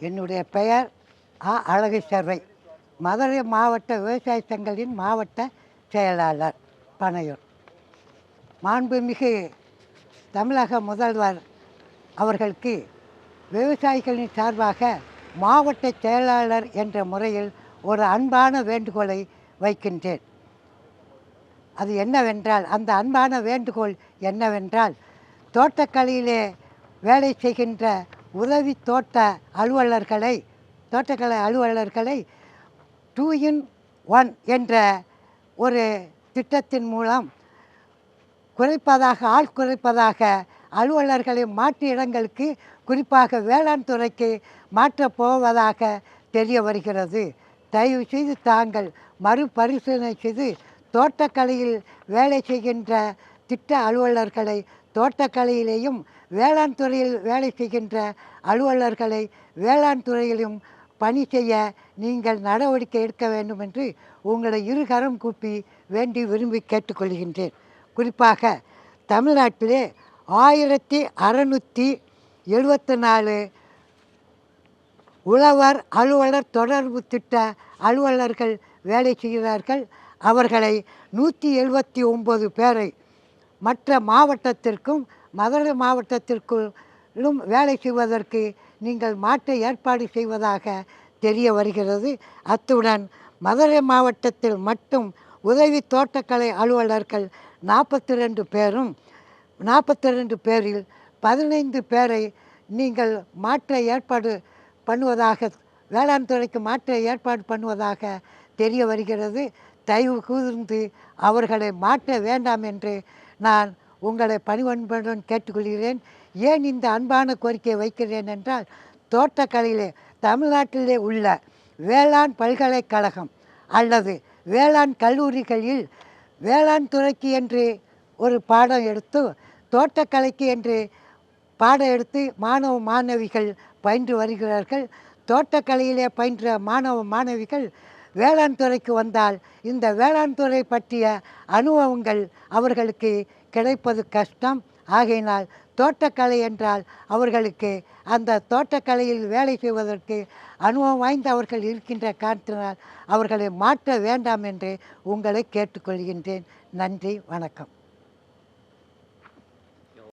என்னுடைய பெயர் ஆ. அழகு சர்வை மதுரை மாவட்ட விவசாய சங்கத்தின் மாவட்ட செயலாளர் பனையூர். மாண்புமிகு தமிழக முதல்வர் அவர்களுக்கு விவசாயிகளின் சார்பாக மாவட்ட செயலாளர் என்ற முறையில் ஒரு அன்பான வேண்டுகோளை வைக்கின்றேன். அது என்னவென்றால் அந்த அன்பான வேண்டுகோள் என்னவென்றால் தோட்டக்கலையிலே வேலை செய்கின்ற உதவி தோட்ட அலுவலர்களை தோட்டக்கலை அலுவலர்களை டூ இன் ஒன் என்ற ஒரு திட்டத்தின் மூலம் குறைப்பதாக ஆள் குறைப்பதாக அலுவலர்களை மாற்று இடங்களுக்கு குறிப்பாக வேளாண் துறைக்கு மாற்றப் போவதாக தெரிய வருகிறது. தயவு செய்து தாங்கள் மறுபரிசீலனை செய்து தோட்டக்கலையில் வேலை செய்கின்ற திட்ட அலுவலர்களை தோட்டக்கலையிலேயும் வேளாண் துறையில் வேலை செய்கின்ற அலுவலர்களை வேளாண் துறையிலும் பணி செய்ய நீங்கள் நடவடிக்கை எடுக்க வேண்டும் என்று உங்களை இருகரம் கூப்பி வேண்டி விரும்பி கேட்டுக்கொள்கின்றேன். குறிப்பாக தமிழ்நாட்டிலே ஆயிரத்தி அறநூற்றி எழுபத்தி நாலு உழவர் அலுவலர் தொடர்பு திட்ட அலுவலர்கள் வேலை செய்கிறார்கள். அவர்களை நூற்றி எழுபத்தி ஒம்பது பேரை மற்ற மாவட்டத்திற்கும் மதுரை மாவட்டத்திற்குள்ளும் வேலை செய்வதற்கு நீங்கள் மாற்ற ஏற்பாடு செய்வதாக தெரிய வருகிறது. அத்துடன் மதுரை மாவட்டத்தில் மட்டும் உதவி தோட்டக்கலை அலுவலர்கள் நாற்பத்தி ரெண்டு பேரும் நாற்பத்தி ரெண்டு பேரில் பதினைந்து பேரை நீங்கள் மாற்ற ஏற்பாடு பண்ணுவதாக வேளாண் துறைக்கு மாற்ற ஏற்பாடு பண்ணுவதாக தெரிய வருகிறது. தயவு கூர்ந்து அவர்களை மாற்ற வேண்டாம் என்று நான் உங்களை பணிவன்புடன் கேட்டுக்கொள்கிறேன். ஏன் இந்த அன்பான கோரிக்கையை வைக்கிறேன் என்றால் தோட்டக்கலையிலே தமிழ்நாட்டிலே உள்ள வேளாண் பல்கலைக்கழகம் அல்லது வேளாண் கல்லூரிகளில் வேளாண் துறைக்கு என்று ஒரு பாடம் எடுத்து தோட்டக்கலைக்கு என்று பாடம் எடுத்து மாணவ மாணவிகள் பயின்று வருகிறார்கள். தோட்டக்கலையிலே பயின்ற மாணவ மாணவிகள் வேளாண் துறைக்கு வந்தால் இந்த வேளாண் துறை பற்றிய அனுபவங்கள் அவர்களுக்கு கிடைப்பது கஷ்டம். ஆகையினால் தோட்டக்கலை என்றால் அவர்களுக்கு அந்த தோட்டக்கலையில் வேலை செய்வதற்கு அனுபவம் வாய்ந்த அவர்கள் இருக்கின்ற காரணத்தினால் அவர்களை மாற்ற வேண்டாம் என்று உங்களை கேட்டுக்கொள்கின்றேன். நன்றி வணக்கம்.